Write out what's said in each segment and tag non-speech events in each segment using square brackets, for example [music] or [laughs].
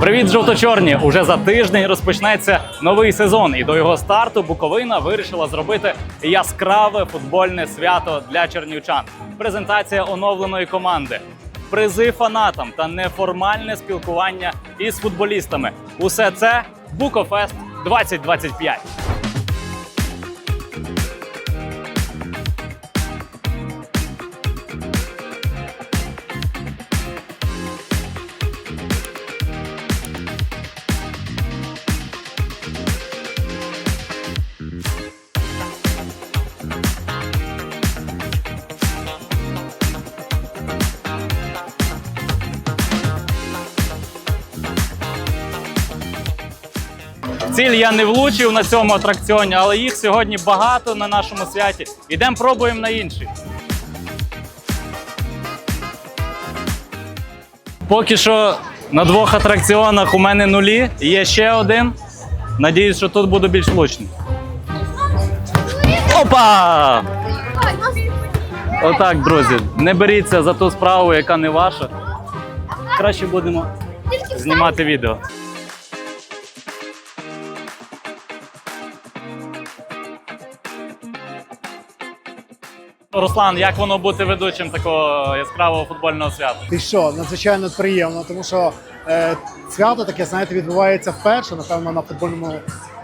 Привіт, жовто-чорні! Уже за тиждень розпочнеться новий сезон, і до його старту Буковина вирішила зробити яскраве футбольне свято для чернівчан. Презентація оновленої команди, призи фанатам та неформальне спілкування із футболістами. Усе це Букофест 2025. Ціль я не влучив на цьому атракціоні, але їх сьогодні багато на нашому святі. Ідемо пробуємо на інший. Поки що на двох атракціонах у мене нулі. Є ще один. Надіюсь, що тут буду більш влучний. Опа! Отак, друзі, не беріться за ту справу, яка не ваша. Краще будемо знімати відео. Руслан, як воно бути ведучим такого яскравого футбольного свята? І що, надзвичайно приємно, тому що е, свято таке, знаєте, відбувається вперше, напевно, на футбольному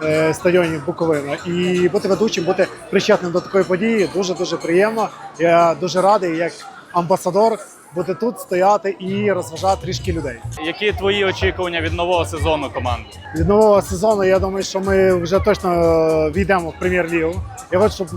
е, стадіоні Буковина. І бути ведучим, бути причетним до такої події дуже дуже приємно. Я дуже радий, як амбасадор, бути тут, стояти і розважати трішки людей. Які твої очікування від нового сезону команди? Від нового сезону я думаю, що ми вже точно е, війдемо в прем'єр-лігу. Я хочу, щоб,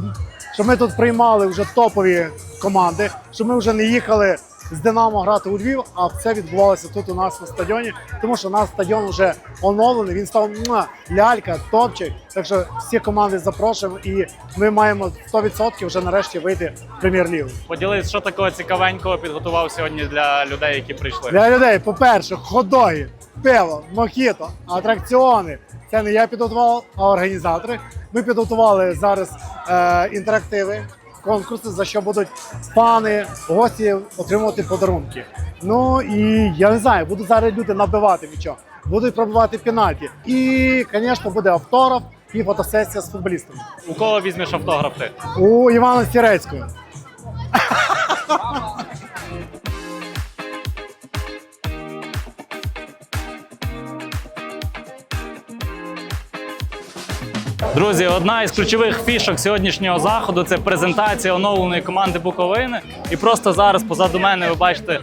щоб ми тут приймали вже топові команди, щоб ми вже не їхали з Динамо грати у Львів, а все відбувалося тут у нас на стадіоні, тому що у нас стадіон вже оновлений. Він став муа, лялька, топчик. Так що всі команди запрошуємо, і ми маємо 100% вже нарешті вийти в прем'єр-лігу. Поділись, що такого цікавенького підготував сьогодні для людей, які прийшли. Для людей, по-перше, ходоги, пиво, мохіто, атракціони. Це не я підготував, а організатори. Ми підготували зараз е, інтерактиви, конкурси, за що будуть пани, гості отримувати подарунки. Ну і я не знаю, будуть зараз люди набивати нічого, будуть пробивати пенальті. І, звісно, буде автограф і фотосесія з футболістами. У кого візьмеш автограф ти? У Івана Стірецького. [laughs] Друзі, одна із ключових фішок сьогоднішнього заходу це презентація оновленої команди Буковини. І просто зараз позаду мене ви бачите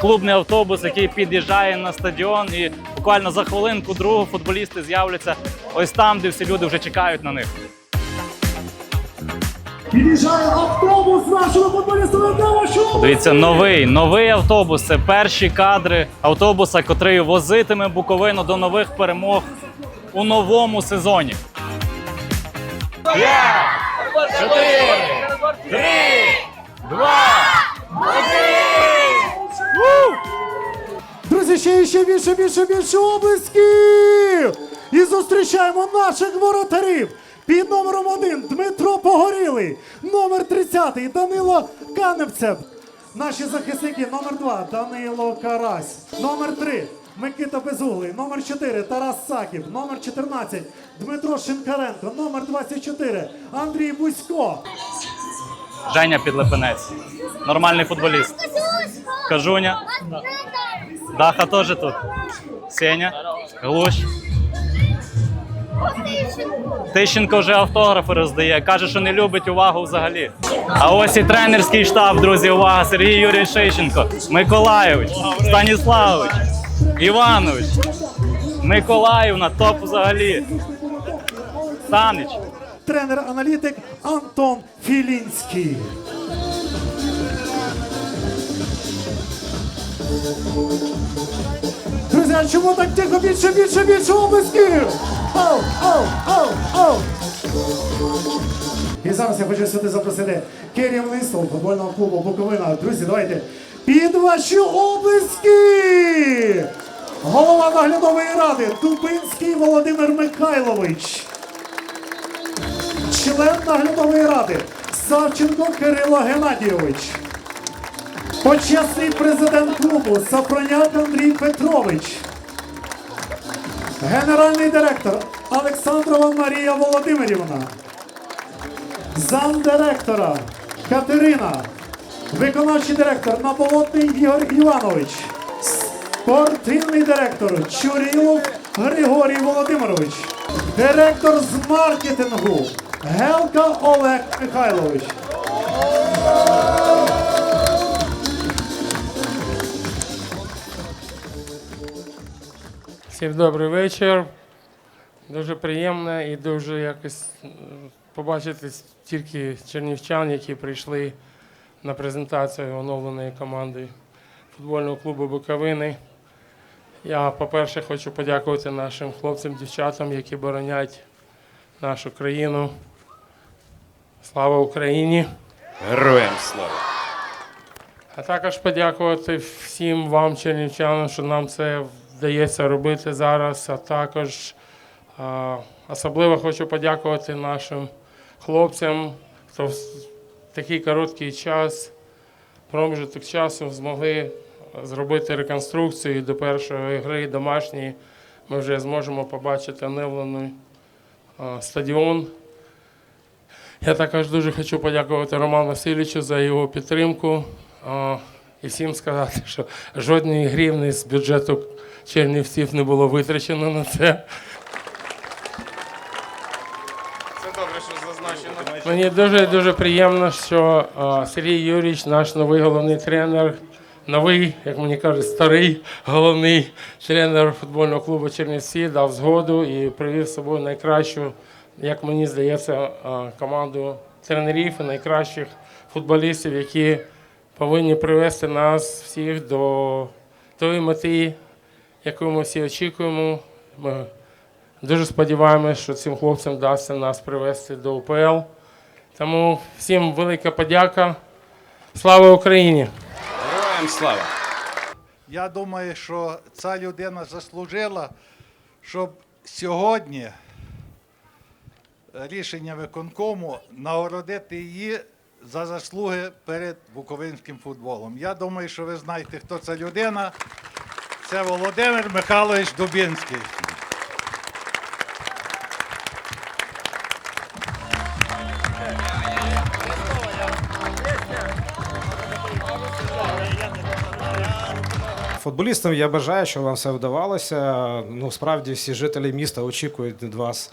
клубний автобус, який під'їжджає на стадіон. І буквально за хвилинку другу футболісти з'являться ось там, де всі люди вже чекають на них. Під'їжджає автобус нашого футболістами Давашу! Дивіться, новий новий автобус. Це перші кадри автобуса, котрий возитиме Буковину до нових перемог у новому сезоні. П'ять, чотири, три, два, один! Друзі, ще ще більше, більше, більше облисків! І зустрічаємо наших воротарів! Під номером 1 Дмитро Погорілий, номер 30 Данило Каневцев. Наші захисники номер 2 Данило Карась, номер 3 Микита Безуглий, номер 4 Тарас Саків, номер 14 Дмитро Шинкаренко, номер 24 Андрій Бусько. Женя Підлепенець. Нормальний футболіст. Кажуня. Даха теж тут. Сеня. Глущ. Тищенко вже автографи роздає. Каже, що не любить увагу взагалі. А ось і тренерський штаб, друзі. Увага! Сергій Юрій Шейченко, Миколайович, Станіславович, Іванович, Миколаївна, топ взагалі. Санич. тренер-аналітик Антон Філінський. Друзі, а чому так тихо більше, більше, більше облисків? Оу, оу, оу, оу. І зараз я хочу сюди запросити керівництво футбольного клубу Буковина. Друзі, давайте під ваші облиски! Голова наглядової ради Дубинський Володимир Михайлович. Член наглядової ради Савченко Кирило Геннадійович. Почесний президент клубу Сафроняк Андрій Петрович. Генеральний директор Олександрова Марія Володимирівна. Замдиректора Катерина. Виконавчий директор Наболотний Ігор Іванович. Спортивний директор Чурілов Григорій Володимирович. Директор з маркетингу Гелка Олег Михайлович. Всім добрий вечір. Дуже приємно і дуже якось побачити тільки чернівчан, які прийшли на презентацію оновленої команди футбольного клубу Буковини. Я, по-перше, хочу подякувати нашим хлопцям, дівчатам, які боронять нашу країну. Слава Україні! Героям слава! А також подякувати всім вам, чернівчанам, що нам це вдається робити зараз. А також а, особливо хочу подякувати нашим хлопцям, хто в такий короткий час, проміжок часу змогли зробити реконструкцію і до першої гри домашньої. Ми вже зможемо побачити оновлений стадіон. Я також дуже хочу подякувати Роману Васильовичу за його підтримку. І всім сказати, що жодної гривні з бюджету Чернівців не було витрачено на це. Це добре, що зазначено. Мені дуже дуже приємно, що Сергій Юрійович, наш новий головний тренер, новий, як мені кажуть, старий головний тренер футбольного клубу Чернівці, дав згоду і привів з собою найкращу, як мені здається, команду тренерів і найкращих футболістів, які повинні привести нас всіх до тої мети, яку ми всі очікуємо. Ми Дуже сподіваємось, що цим хлопцям вдасться нас привести до УПЛ. Тому всім велика подяка. Слава Україні! Героям слава! Я думаю, що ця людина заслужила, щоб сьогодні рішення виконкому нагородити її за заслуги перед буковинським футболом. Я думаю, що ви знаєте, хто ця людина. Це Володимир Михайлович Дубінський. Футболістам я бажаю, щоб вам все вдавалося. Ну, справді всі жителі міста очікують від вас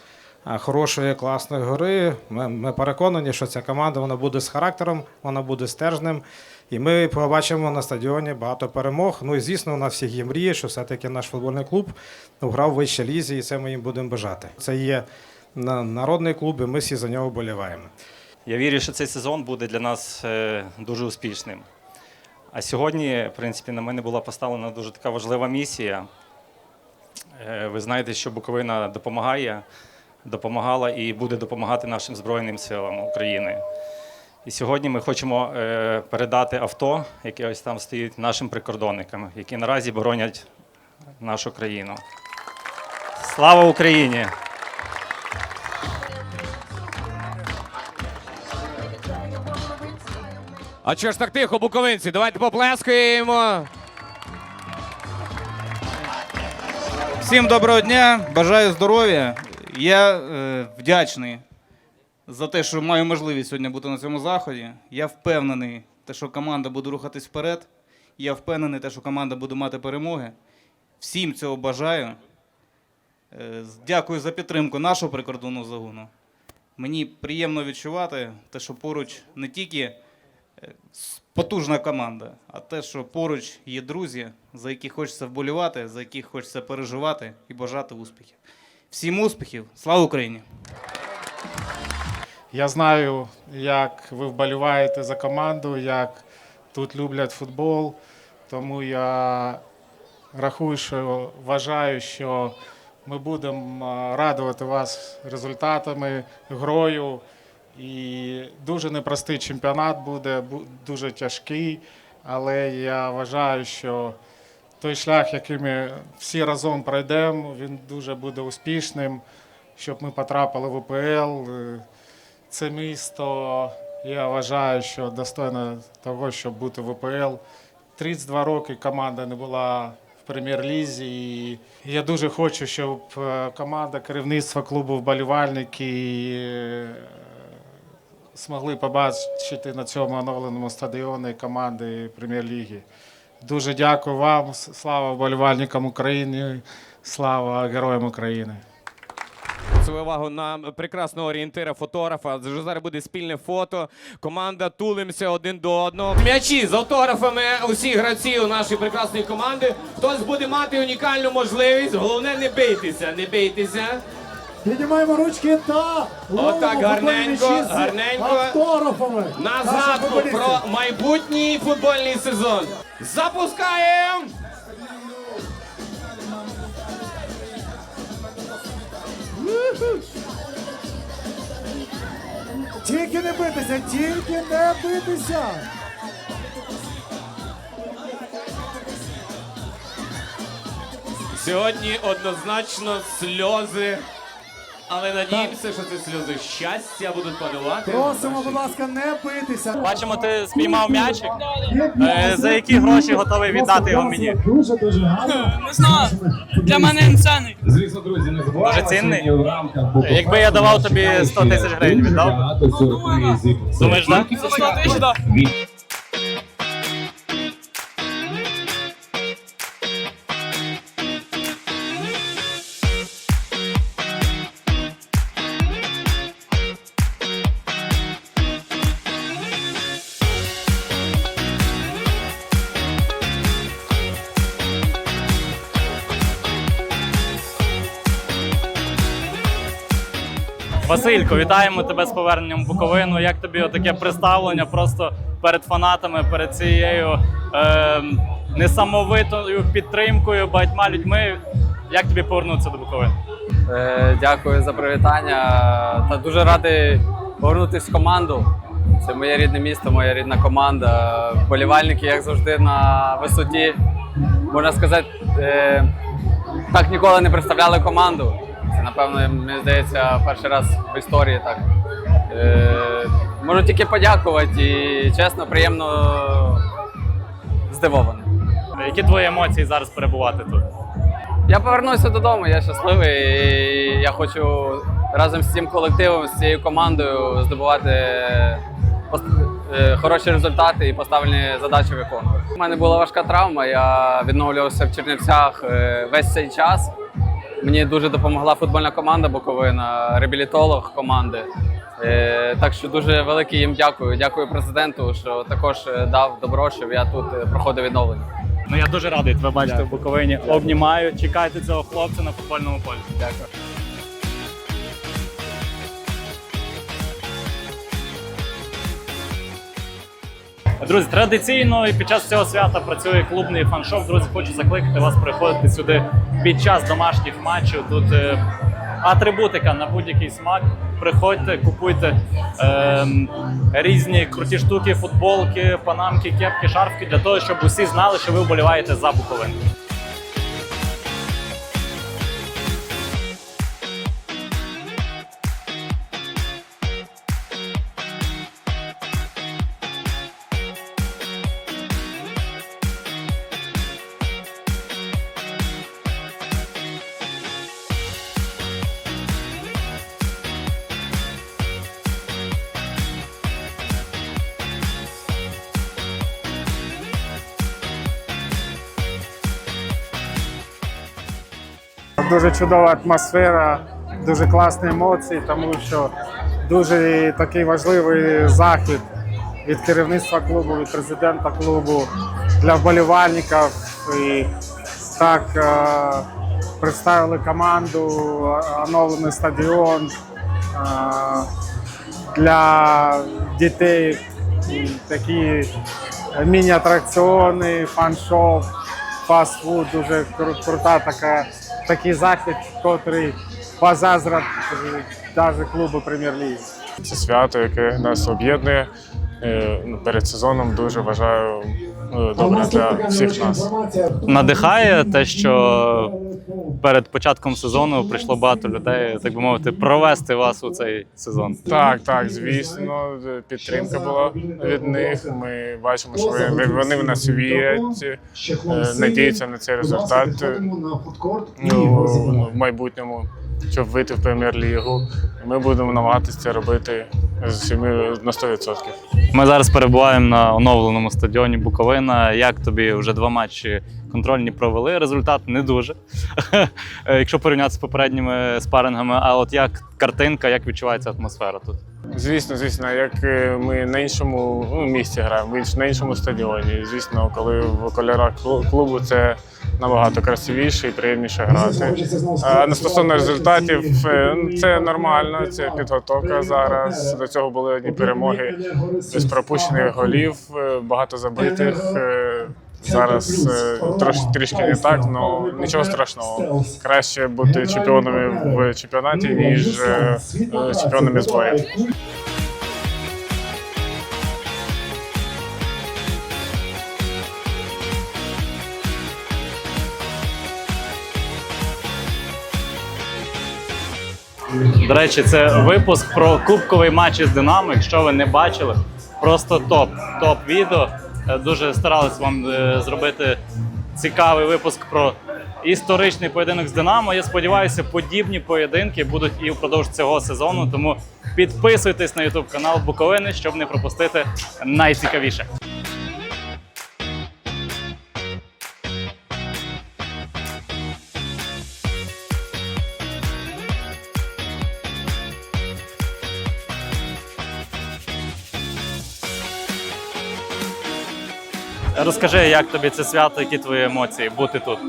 хорошої, класної гри. Ми, ми переконані, що ця команда вона буде з характером, вона буде стержнем. І ми побачимо на стадіоні багато перемог. Ну і звісно, у нас всіх є мрії, що все-таки наш футбольний клуб грав в вищій лізі, і це ми їм будемо бажати. Це є на- народний клуб, і ми всі за нього вболіваємо. Я вірю, що цей сезон буде для нас е, дуже успішним. А сьогодні, в принципі, на мене була поставлена дуже така важлива місія. Е, Ви знаєте, що Буковина допомагає, допомагала і буде допомагати нашим Збройним силам України. І сьогодні ми хочемо е, передати авто, яке ось там стоїть нашим прикордонникам, які наразі боронять нашу країну. Слава Україні! А чого ж так тихо, буковинці? Давайте поплескаємо. Всім доброго дня, бажаю здоров'я. Я е, вдячний за те, що маю можливість сьогодні бути на цьому заході. Я впевнений, те, що команда буде рухатись вперед. Я впевнений, те, що команда буде мати перемоги. Всім цього бажаю. Е, дякую за підтримку нашого прикордонного загону. Мені приємно відчувати те, що поруч не тільки потужна команда, а те, що поруч є друзі, за яких хочеться вболівати, за яких хочеться переживати і бажати успіхів. Всім успіхів! Слава Україні! Я знаю, як ви вболіваєте за команду, як тут люблять футбол. Тому я рахую, що вважаю, що ми будемо радувати вас результатами, грою. І дуже непростий чемпіонат буде, дуже тяжкий. Але я вважаю, що той шлях, який ми всі разом пройдемо, він дуже буде успішним, щоб ми потрапили в УПЛ. Це місто, я вважаю, що достойно того, щоб бути в УПЛ. 32 роки команда не була в прем'єр-лізі. І я дуже хочу, щоб е, команда, керівництво клубу, вболівальники змогли побачити на цьому оновленому стадіоні команди прем'єр-ліги. Дуже дякую вам. Слава вболівальникам України, слава героям України. Свою увагу на прекрасного орієнтира, фотографа. Вже зараз буде спільне фото. Команда тулимося один до одного. М'ячі з автографами усіх гравців нашої прекрасної команди. Хтось буде мати унікальну можливість. Головне не бийтеся, не бийтеся. Піднімаємо ручки та Отак гарненько, гарненько. автографами. На згадку про майбутній футбольний сезон. Запускаємо! Тільки не битися, тільки не битися. Сьогодні однозначно сльози. Але надіємося, що це сльози щастя будуть панувати. Просимо, будь ласка, не битися. Бачимо, ти спіймав м'ячик. Е, За які гроші готовий віддати його мені? Дуже дуже гарно. Не знаю. Для мене він цінний. Звісно, друзі, не забуваємо. Дуже цінний? Якби я давав тобі 100 тисяч гривень, віддав? Думаєш, так? За 100 тисяч, так. Василько, вітаємо тебе з поверненням в Буковину. Як тобі таке представлення просто перед фанатами, перед цією е, несамовитою підтримкою багатьма людьми? Як тобі повернутися до Буковини? Е, Дякую за привітання. Та дуже радий повернутися в команду. Це моє рідне місто, моя рідна команда. Вболівальники, як завжди, на висоті. Можна сказати, е, так ніколи не представляли команду. Це, напевно, мені здається, перший раз в історії так. Е, Можу тільки подякувати і чесно, приємно здивований. Які твої емоції зараз перебувати тут? Я повернуся додому, я щасливий. І я хочу разом з цим колективом, з цією командою здобувати е, хороші результати і поставлені задачі виконувати. У мене була важка травма, я відновлювався в Чернівцях е, весь цей час. Мені дуже допомогла футбольна команда Буковина, реабілітолог команди. Е, Так що дуже велике їм дякую. Дякую президенту, що також е, дав добро, щоб я тут е, проходив відновлення. Ну я дуже радий тебе бачити в Буковині. Обнімаю. Чекайте цього хлопця на футбольному полі. Дякую. Друзі, традиційно і під час цього свята працює клубний фан-шоп. Друзі, хочу закликати вас приходити сюди під час домашніх матчів. Тут е, атрибутика на будь-який смак. Приходьте, купуйте е, різні круті штуки, футболки, панамки, кепки, шарфки для того, щоб усі знали, що ви вболіваєте за Буковину. Дуже чудова атмосфера, дуже класні емоції, тому що дуже такий важливий захід від керівництва клубу, від президента клубу для вболівальників. І так е, представили команду, оновлений стадіон е, для дітей. Такі міні-атракціони, фан-шоп, фастфуд, дуже кру- крута така, такий захід, котрий позазрат навіть клубу прем'єр-ліги. Це свято, яке нас об'єднує. Е, ну, Перед сезоном дуже вважаю добре для всіх нас. Надихає те, що перед початком сезону прийшло багато людей, так би мовити, провести вас у цей сезон. Так, так, звісно, підтримка була від них. Ми бачимо, що ви- вони в нас вірять, е, надіються на цей результат ну, в майбутньому, щоб вийти в прем'єр-лігу. Ми будемо намагатися це робити з всіми на 100%. Ми зараз перебуваємо на оновленому стадіоні Буковина. Як тобі вже два матчі контрольні провели? Результат не дуже. [laughs] Якщо порівняти з попередніми спарингами, а от як картинка, як відчувається атмосфера тут? Звісно, звісно, як е, ми на іншому ну, місці граємо, на іншому стадіоні. Звісно, коли в кольорах клубу це набагато красивіше і приємніше грати. А на стосовно результатів, е, ну, це нормально, це підготовка зараз. До цього були одні перемоги без пропущених голів, е, багато забитих. Е, Зараз е, трош, трішки не так, але нічого страшного. Краще бути чемпіонами в чемпіонаті, ніж е, е, чемпіонами зборів. До речі, це випуск про кубковий матч із Динамо. Якщо ви не бачили, просто топ. Топ відео. Е, Дуже старались вам е, зробити цікавий випуск про історичний поєдинок з Динамо. Я сподіваюся, подібні поєдинки будуть і впродовж цього сезону. Тому підписуйтесь на YouTube канал Буковини, щоб не пропустити найцікавіше. Розкажи, як тобі це свято, які твої емоції бути тут?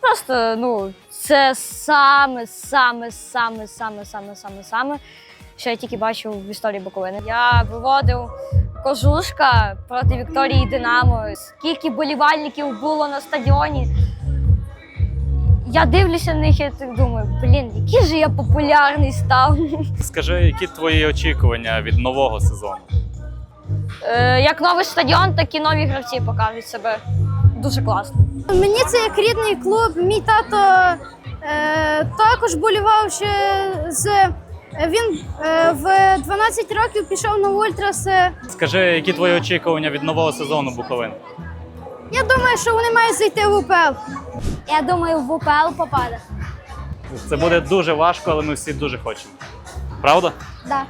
Просто ну, це саме, саме, саме, саме, саме, саме, саме, що я тільки бачив в історії Буковини. Я виводив кожушка проти Вікторії Динамо. Скільки болівальників було на стадіоні. Я дивлюся на них і так думаю, блін, який же я популярний став. Скажи, які твої очікування від нового сезону? Е, як новий стадіон, так і нові гравці покажуть себе дуже класно. Мені це як рідний клуб. Мій тато е, також болівав ще з. Він е, в 12 років пішов на ультрас. Е, Скажи, які твої очікування від нового сезону Буковини? Я думаю, що вони мають зайти в УПЛ. Я думаю, в УПЛ попаде. Це буде дуже важко, але ми всі дуже хочемо. Правда? Да.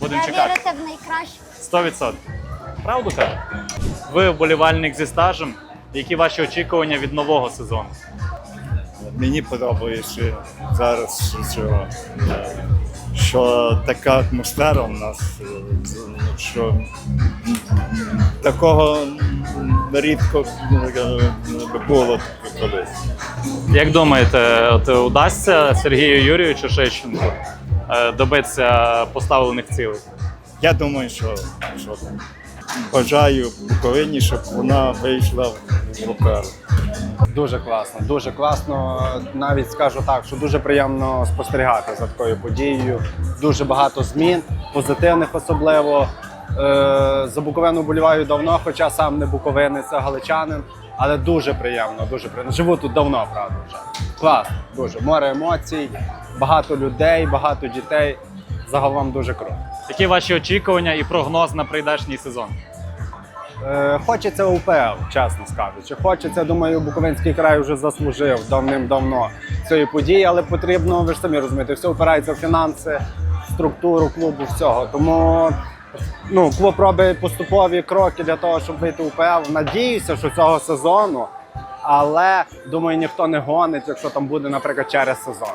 Будемо чекати. Вірите в найкраще. 100%. Правду кажу? Ви вболівальник зі стажем. Які ваші очікування від нового сезону? Мені подобається зараз, що, що така атмосфера у нас, що такого рідко е, було колись. Як думаєте, от удасться Сергію Юрійовичу Шещенку е, добитися поставлених цілей? Я думаю, що, що бажаю Буковині, щоб вона вийшла в УПЛ. Дуже класно, дуже класно. Навіть скажу так, що дуже приємно спостерігати за такою подією. Дуже багато змін, позитивних особливо. Е, За Буковину боліваю давно, хоча сам не буковинець, а галичанин. Але дуже приємно, дуже приємно. Живу тут давно, правда вже. Класно, дуже. Море емоцій, багато людей, багато дітей. Загалом дуже круто. Які ваші очікування і прогноз на прийдешній сезон? Е, Хочеться УПЛ, чесно скажучи. Хочеться, думаю, Буковинський край вже заслужив давним-давно цієї події, але потрібно, ви ж самі розумієте, все опирається в фінанси, структуру клубу, всього. Тому ну, клуб робить поступові кроки для того, щоб вийти в УПЛ. Надіюся, що цього сезону, але думаю, ніхто не гонить, якщо там буде, наприклад, через сезон.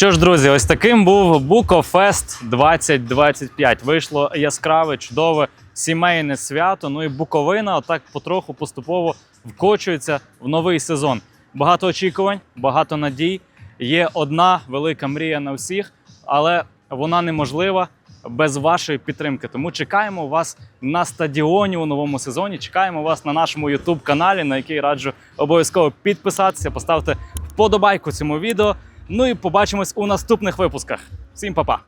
Що ж, друзі, ось таким був Букофест 2025. Вийшло яскраве, чудове сімейне свято. Ну і Буковина отак потроху поступово вкочується в новий сезон. Багато очікувань, багато надій. Є одна велика мрія на всіх, але вона неможлива без вашої підтримки. Тому чекаємо вас на стадіоні у новому сезоні. Чекаємо вас на нашому youtube каналі, на який раджу обов'язково підписатися, поставте вподобайку цьому відео. Ну і побачимось у наступних випусках. Всім па-па!